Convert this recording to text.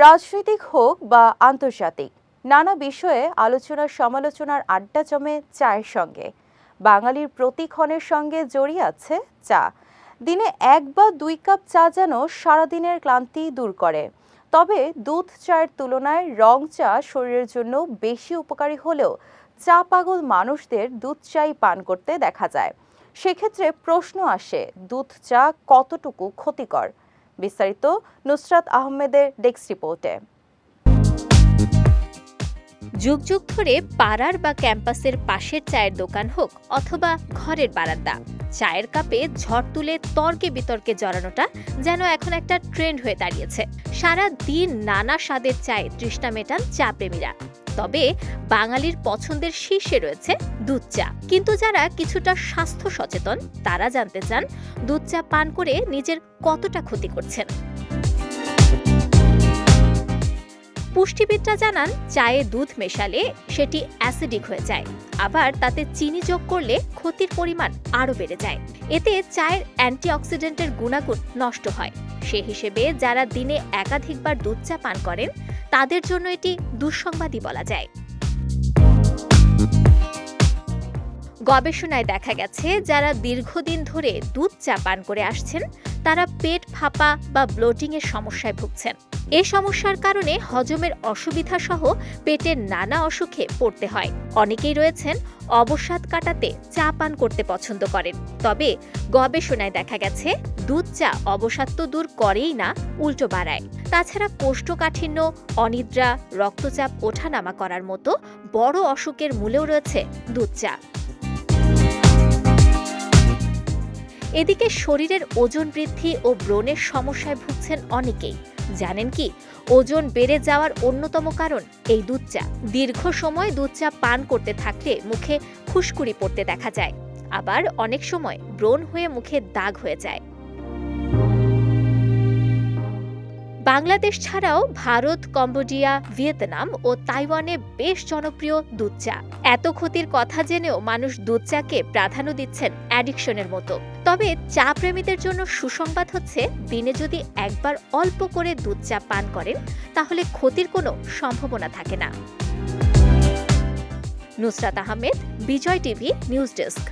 রাজনৈতিক হোক বা আন্তর্জাতিক, নানা বিষয়ে আলোচনা সমালোচনার আড্ডা জমে চায়ের সঙ্গে। বাঙালির প্রতিক্ষণের সঙ্গে জড়িয়ে আছে চা। দিনে এক বা দুই কাপ চা যেন সারাদিনের ক্লান্তি দূর করে। তবে দুধ চায়ের তুলনায় রং চা শরীরের জন্য বেশি উপকারী হলেও চা পাগল মানুষদের দুধ চাই পান করতে দেখা যায়। সেক্ষেত্রে প্রশ্ন আসে, দুধ চা কতটুকু ক্ষতিকর? বিস্তারিত নুসরাত আহমেদের ডেস্ক রিপোর্টে। যুগ যুগ ধরে পাড়ার বা ক্যাম্পাসের পাশের চায়ের দোকান হোক অথবা ঘরের বারান্দা। চায়ের কাপে ঝড় তুলে তর্কে বিতর্কে জড়ানোটা যেন এখন একটা ট্রেন্ড হয়ে দাঁড়িয়েছে। সারা দিন নানা স্বাদের চায়ে তৃষ্ণা মেটান চা প্রেমীরা। তবে বাঙালির পছন্দের শীর্ষে রয়েছে দুধ চা। কিন্তু যারা কিছুটা স্বাস্থ্য সচেতন, তারা জানতে চান দুধ চা পান করে নিজের কতটা ক্ষতি করছেন। পুষ্টিবিদরা জানান, চায়ে দুধ মেশালে সেটি অ্যাসিডিক হয়ে যায়। আবার তাতে চিনি যোগ করলে ক্ষতির পরিমাণ আরও বেড়ে যায়। এতে চায়ের অ্যান্টিঅক্সিডেন্টের গুণাগুণ নষ্ট হয়। সে হিসেবে যারা দিনে একাধিকবার দুধ চা পান করেন, তাদের জন্য এটি দুঃসংবাদই বলা যায়। গবেষণায় দেখা গেছে, যারা দীর্ঘদিন ধরে দুধ চা পান করে আসছেন তারা পেট ফাঁপা বা ব্লোটিং এর সমস্যায় ভুগছেন। এ সমস্যার কারণে হজমের অসুবিধা সহ পেটের নানা অসুখে পড়তে হয়। অনেকেই রয়েছেন অবসাদ কাটাতে চা পান করতে পছন্দ করেন। তবে গবেষণায় দেখা গেছে, দুধ চা অবসাদ তো দূর করেই না, উল্টো বাড়ায় তাছাড়া কোষ্ঠকাঠিন্য, অনিদ্রা, রক্তচাপ, ওঠানামা করার মতো বড় অসুখের মূলেও রয়েছে দুধ চা। এদিকে শরীরের ওজন বৃদ্ধি ও ব্রণের সমস্যায় ভুগছেন অনেকেই। জানেন কি, ওজন বেড়ে যাওয়ার অন্যতম কারণ এই দুধ চা দীর্ঘ সময় দুধ চা পান করতে থাকলে মুখে খুশকুড়ি পড়তে দেখা যায়। আবার অনেক সময় ব্রণ হয়ে মুখে দাগ হয়ে যায়। বাংলাদেশ ছাড়াও ভারত, কম্বোডিয়া, ভিয়েতনাম ও তাইওয়ানে বেশ জনপ্রিয় দুধ চা এত ক্ষতির কথা জেনেও মানুষ দুধ চাকে প্রাধান্য দিচ্ছেন অ্যাডিকশনের মতো। তবে চা প্রেমীদের জন্য সুসংবাদ হচ্ছে, দিনে যদি একবার অল্প করে দুধ চা পান করেন, তাহলে ক্ষতির কোনো সম্ভাবনা থাকে না। Nusrat Ahmed, Bijoy TV, news desk.